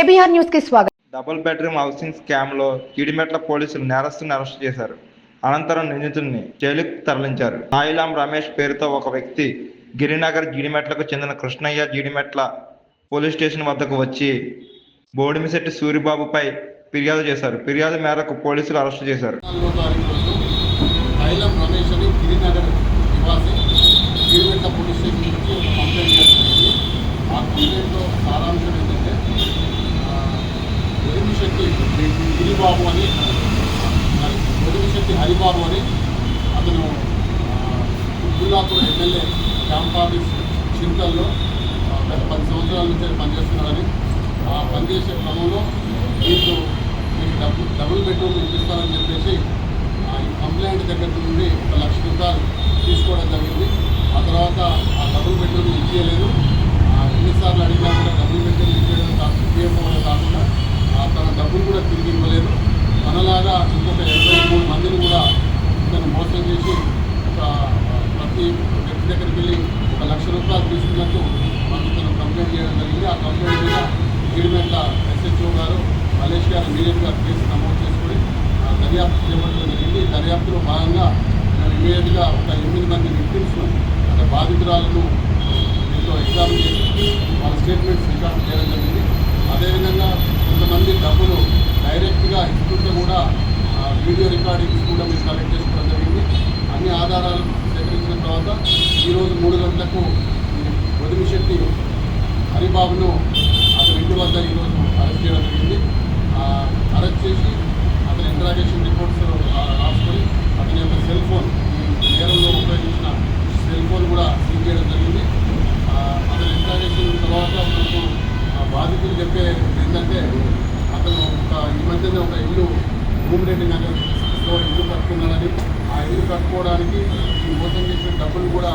KBR న్యూస్కి స్వాగతం. Double bedroom housing స్కామ్లో జీడిమెట్ల పోలీసులు నేరస్తుని అరెస్ట్ చేశారు. అనంతరం నిందితుడిని జైలుకు తరలించారు. సాయిలాం రమేష్ పేరుతో ఒక వ్యక్తి గిరినగర్ జీడిమెట్లకు చెందిన కృష్ణయ్య జీడిమెట్ల పోలీస్ స్టేషన్ వద్దకు వచ్చి బోడిమిశెట్టి సూరిబాబుపై ఫిర్యాదు చేశారు. ఫిర్యాదు మేరకు పోలీసులు అరెస్ట్ చేశారు. రమేష్ అని గిరినగర్ నివాసి గిరిమెట్ల పోలీస్ స్టేషన్ నుంచి ఒక కంప్లైంట్ చేస్తుంది ఆ కంప్లైంట్లో సారాంశం ఏంటంటే ఒడిమిశెట్టి హరిబాబు అని ఒడిమిశెట్టి హరిబాబు అని అతను గుల్లాపూర్ ఎమ్మెల్యే క్యాంప్ ఆఫీస్ చింతల్లో గత పది సంవత్సరాల నుంచి పనిచేస్తున్నారని ఆ పనిచేసే క్రమంలో వీళ్ళు మీకు డబ్బు డబుల్ బెడ్రూమ్ ఇప్పిస్తారని చెప్పేసి ఈ కంప్లైంట్ దగ్గర నుండి ఒక లక్ష రూపాయలు తీసుకోవడం జరిగింది. ఆ తర్వాత ఆ డబుల్ బెడ్రూమ్ ఇచ్చేయలేదు ఆ ఎన్నిసార్లు అడిగినా కూడా డబుల్ బెడ్రూమ్ ఇచ్చేయడం కాకుండా ఇవ్వకపోవడం కాకుండా ఆ తన డబ్బులు కూడా తిరిగి ఇవ్వలేదు మనలాగా ఇంకొక ఇరవై మూడు మందిని కూడా ఇతను మోసం చేసి ఒక ప్రతి వ్యక్తి దగ్గరికి వెళ్ళి ఒక లక్ష తీసుకున్నట్టు మనకు కంప్లైంట్ చేయడం జరిగింది. ఆ కంప్లైంట్ మీద గిరిమెట్ల ఎస్హెచ్ఓ గారు మలేష్ గారు ఇమీడియట్గా కేసు నమోదు చేసుకుని దర్యాప్తు చేయడం జరిగింది. దర్యాప్తులో భాగంగా మేము ఇమీడియట్గా ఒక ఎనిమిది మంది విక్టిమ్స్ను అంటే బాధితురాలను దీంట్లో ఎగ్జామ్ చేసి వాళ్ళ స్టేట్మెంట్స్ రికార్డ్ చేయడం జరిగింది. అదేవిధంగా కొంతమంది డబ్బులు డైరెక్ట్గా ఇస్తుంటే కూడా వీడియో రికార్డింగ్స్ కూడా మేము కలెక్ట్ చేసుకోవడం జరిగింది. అన్ని ఆధారాలు సేకరించిన తర్వాత ఈరోజు మూడు గంటలకు బాబును అతని ఇంటి వద్ద ఈరోజు అరెస్ట్ చేయడం జరిగింది. అరెస్ట్ చేసి అతని ఇంటరాగేషన్ రిపోర్ట్స్ రాసుకొని అతని యొక్క సెల్ ఫోన్ నేరంలో ఉపయోగించిన సెల్ ఫోన్ కూడా సీజ్ చేయడం జరిగింది. అతని ఇంటరాగేషన్ తర్వాత మనకు ఆ, బాధితులు చెప్పే ఏంటంటే అతను ఒక ఈ మధ్యనే ఒక ఇల్లు భూమిరెడ్డి నగర్లో ఇల్లు కట్టుకున్నాడని ఆ ఇల్లు కట్టుకోవడానికి ఈ మోసం చేసిన డబ్బులు కూడా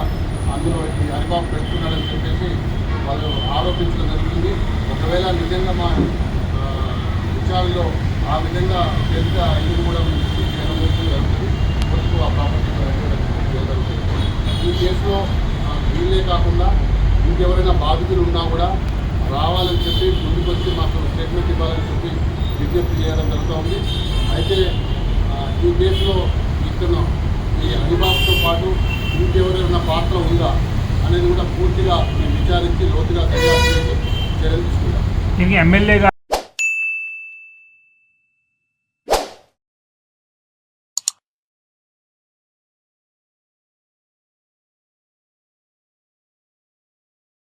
అందులో ఈ హరిబాబు పెట్టుకున్నాడని చెప్పేసి వాళ్ళు ఆరోపించడం జరుగుతుంది ఒకవేళ నిజంగా మా విచారణలో ఆ విధంగా చేస్తే ఇది కూడా సీజ్ జరుగుతుంది. కోర్టుకు ఆ ప్రాపర్టీ జరుగుతుంది ఈ కేసులో వీళ్ళే కాకుండా ఇంకెవరైనా బాధితులు ఉన్నా కూడా రావాలని చెప్పి ముందుకొచ్చి మాకు స్టేట్మెంట్ ఇవ్వాలని చెప్పి విజ్ఞప్తి చేయడం జరుగుతూ అయితే ఈ కేసులో ఇతను ఈ హరిబాబుతో పాటు ఇంకెవరైనా పాత్ర ఉందా? అనేది కూడా పూర్తిగా మేము విచారించి లోతుగా దర్యాప్తు చేసి చర్యలు తీసుకుంటాం ఎమ్మెల్యేగా